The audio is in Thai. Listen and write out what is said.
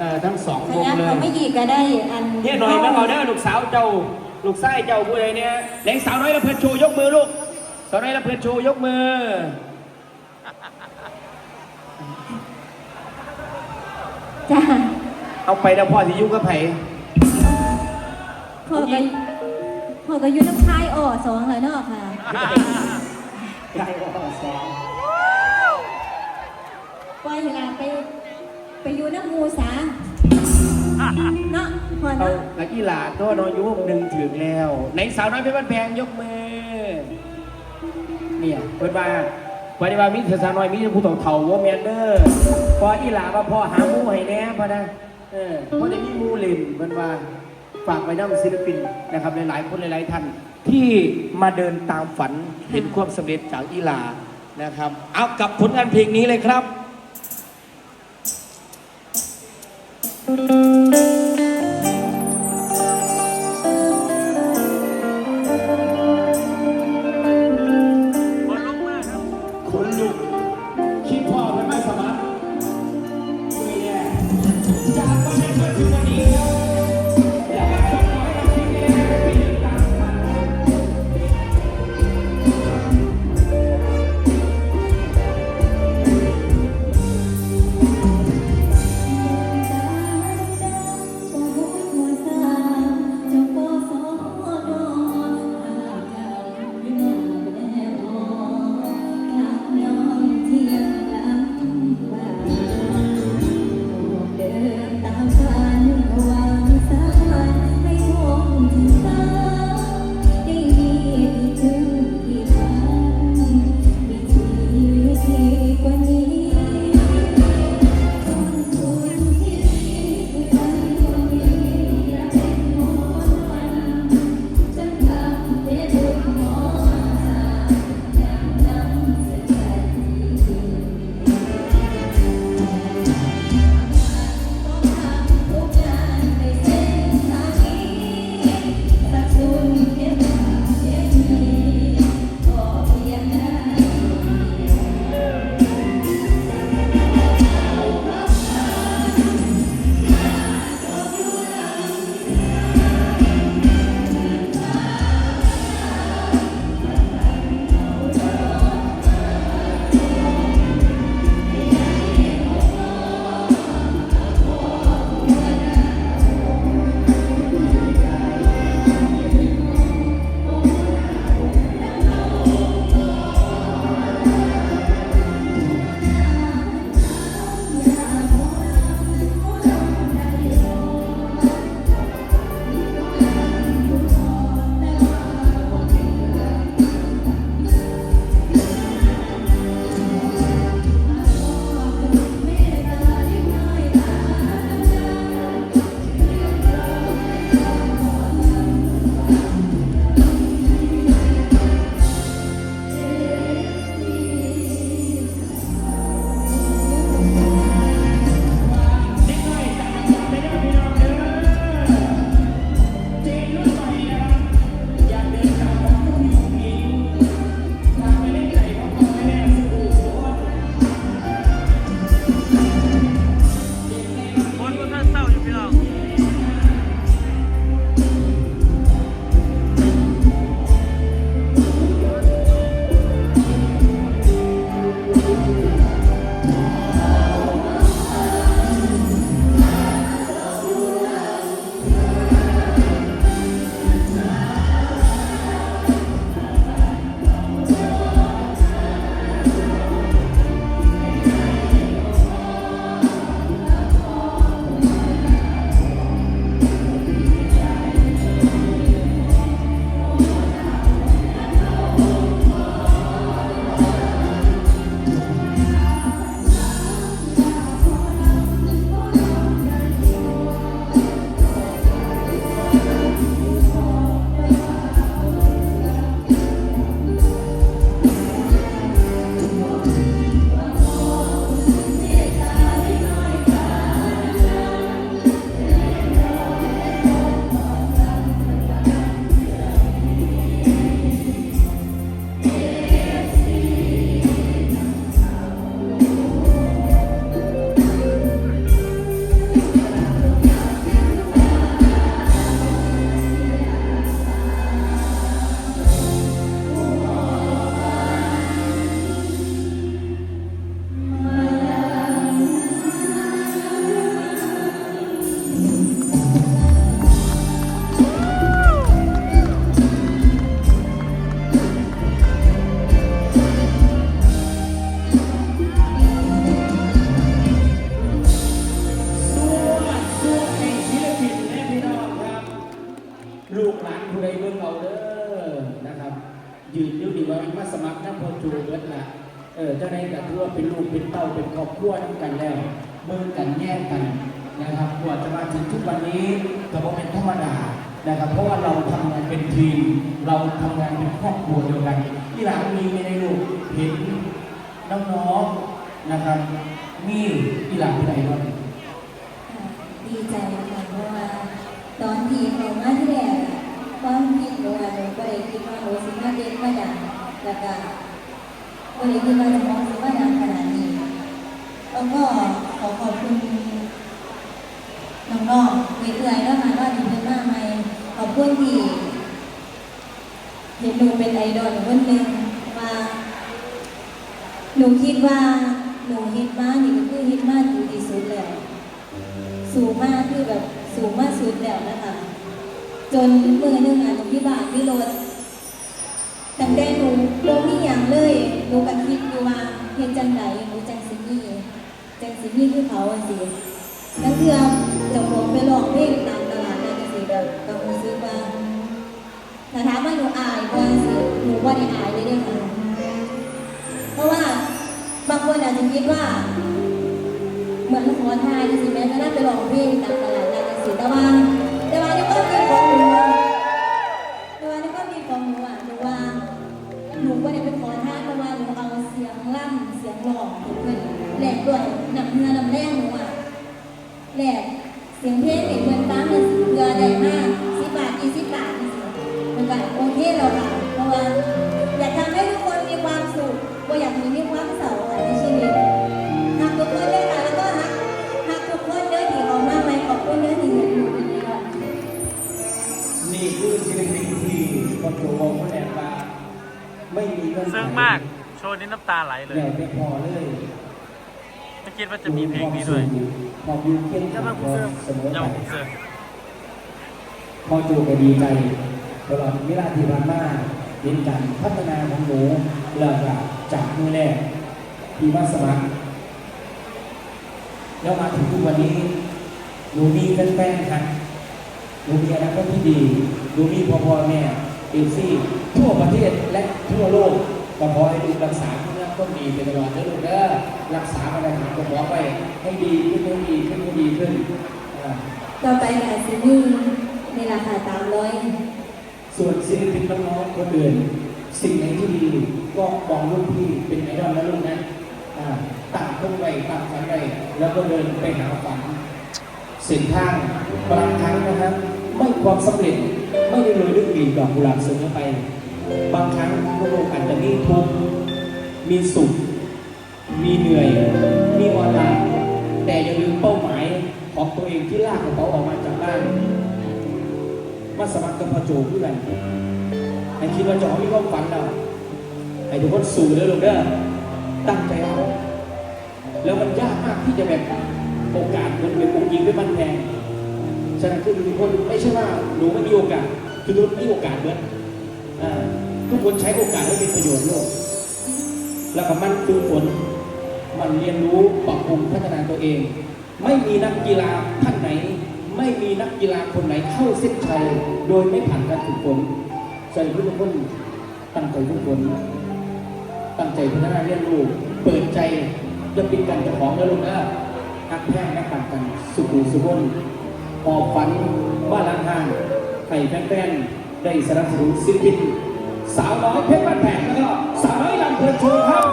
เอ่อทั้งสองขวงยับเลเขายไม่อีกก็ได้อันเฮียหน่อยมาเอาเด้อลูกสาวเจ้า ลูกไส้เจ้าผู้ใดเนี่ยเล็งสาวน้อยละเพื่อนโชว์ยกมือลูกสาวน้อยละเพื่อนโชว์ยกมือจ้าเอาไปแล้วพ่อที่ยุ่งกับไผพ่อก็พ่อก็อยู่น้ำคายอ่อสองเลยเนาะค่ะ ได้ก็ต้องสองปล่อยเวลาไป ไปอยู่น้ำมูสาเนาะพ่อเอาเนาะนักกีฬาตัวน้อยยุ่งหนึ่งถึงแล้ว ในสาวน้อยเพชรบ้านแพงยกมือ เนี่ยเปิดมาปฏิบัติมิตรสาวน้อยมิตรผู้ต่อเถ่าว่าแมนเดอร์พออีหลาว่าพ่อหาหมูให้แน่พอนะเออเพราะได้มีหมูเล่นเปิดมาฝากไว้น้ำศิลปินนะครับหลายๆคนหลายๆท่านที่มาเดินตามฝันเห็นความสำเร็จจากอีหลานะครับ เอากับผลงานเพลงนี้เลยครับ คนลุกคิดพ่อมันไม่สมัครไม่แย่จาก ครน้ำพอจูเบิดละเออเจ้าในกับทั่วเป็นลูกเป็นเต้าเป็นครอบครัวน้ำกันแล้วเมื่อกันแย่งกันนะครับกว่าจะมาถึงทุกวันนี้ก็เป็นธรรมดานะครับ เพราะว่าเราทำงานเป็นทีม เราทำงานเป็นครอบครัวเดียวกันที่หลังมีไม่ได้ลูกเห็นน้องๆนะครับมีที่หลังที่ไหนบ้างดีใจค่ะเพราะว่าตอนที่เขามาที่แรกความคิดหนูอะหนูก็เลยคิดว่าหนูสิมาเด็กมาดังแล้วก็ ก็เลยคิดว่าจะมองสิมาดังขนาดนี้ แล้วก็ขอขอบคุณน้องๆเรื่อยๆแล้วมาว่าถึงเป็นมาใหมขอบคุณที่เห็นหนูเป็นไอดอลคนหนึ่งว่าหนูคิดว่าหนูฮิตมากนี่ก็คือฮิตมากถึงที่สุดแล้ว สูงมากคือแบบสูงมากสุดแล้วนะคะ จนมือหนึงอะหนูที่บานที่รถ ตั้งแต่หนูโมมีอย่างเลยหนูก็คิดอยู่ว่าเฮ็ดจังไหนหนูจังสิมีจังสิมีคือเขาสิแล้วเพื่อเจะของไปลองเพลงตามตลาดนั่นก็สิแบบก็รู้สึกว่าถ้าถามว่าหนูอายบ่สิหนูว่าได้อายเลยเด้อค่ะเพราะว่าบางคนอาจจะคิดว่า เหมือนขอทานสิแม่ก็น่าไปลองเพลงตามตลาดนัดสิแต่ว่แต่ว่า หล่อของเพื่อนแหลกด้วยหนักเนื้อลำแรงหนูอะแหลกเสียงเพลงเห็นเพื่อนตามเนี่ยเกลือได้มากสิบบาทยี่สิบบาทมันก็โอเคแล้วค่ะเพราะว่าอยากทำให้ทุกคนมีความสุขก็อยากมีมีความเศร้าค่ะในชีวิตหักทุกคนด้วยค่ะแล้วก็หักหักทุกคนเด้อที่ออกมาใหม่ขอบคุณเด้อที่เห็นหนูดีค่ะนี่คือศิลปินที่คนโจวงเขาแอบว่าไม่มีเงื่อนมาก ว์นี้น้ำตาไหลเลย แล้วไม่พอเลยไม่คิดว่าจะมีเพลงนี้ด้วยพอวิวเข้มแข็งพอเสมอยังกันเสือพอจูก็ดีใจตลอดเวลาที่ผ่านมาเห็นการพัฒนาของหนูเริ่มจากมือแรกที่มาสมัครแล้วมาถึงทุกวันนี้ หนูมีแฟนๆครับหนูมีอนาคตที่ดีหนูมีพ่อพ่อแม่เอซี่ทั่วประเทศและทั่วโลก ก็ขอให้ดูรักษาคุณงามต้นดีไปตลอดเด้อลูกเด้อรักษามาตรฐานของหมอไปให้ดีขึ้นให้ดีขึ้นให้ดีขึ้นอ่าต่อไปค่ะซีนี่ในราคาสามร้อยส่วนศิลปินน้องๆคนอื่น สิ่งไหนที่ดีก็มองรุ่นพี่เป็นไอดอลนะลูกนะอ่าตั้งต้นไว้ตั้งฝันไว้แล้วก็เดินไปหาฝันเส้นทางบางครั้งนะครับ ไม่ความสำเร็จไม่ได้เลยด้วยกลีบดอกกุหลาบเสมอไป บางครั้งพวกเราอาจจะมีทุกข์มีสุข มีเหนื่อย มีอ่อนล้าแต่อย่าลืมเป้าหมายของตัวเองที่ลากกระเป๋าออกมาจากบ้านมาสมัครกับพระโจเพื่อนไอ้คิดว่าจะเอามีความฝันเราไอ้ทุกคนสู่เด้อลูกเด้อตั้งใจเอาแล้วมันยากมากที่จะแบบโอกาสมันเป็นองค์ยิงด้วยมันแพงฉะนั้นคือทุกคนไม่ใช่ว่าหนูไม่มีโอกาสคือทุกคนมีโอกาสเหมือน ทุกคนใช้โอกาสให้เป็นประโยชน์โลก แล้วก็มันฝึกฝนมันเรียนรู้ปรับปรุงพัฒนาตัวเอง ไม่มีนักกีฬาท่านไหน ไม่มีนักกีฬาคนไหนเข้าเส้นชัยโดยไม่ผ่านการฝึกฝนใส่ทุกคนตั้งใจทุกคนตั้งใจพัฒนาเรียนรู้เปิดใจจะปิดกันจ้าของแล้วลูกนะหักแพงนักกันกันสุขุสุขนออกฝันบ้านหลังทางให้แฟนๆ ได้สนับสนุนศิลปินสาวน้อยเพชรบ้านแพงแล้วก็สาวน้อยลำเพลินโชว์ครับ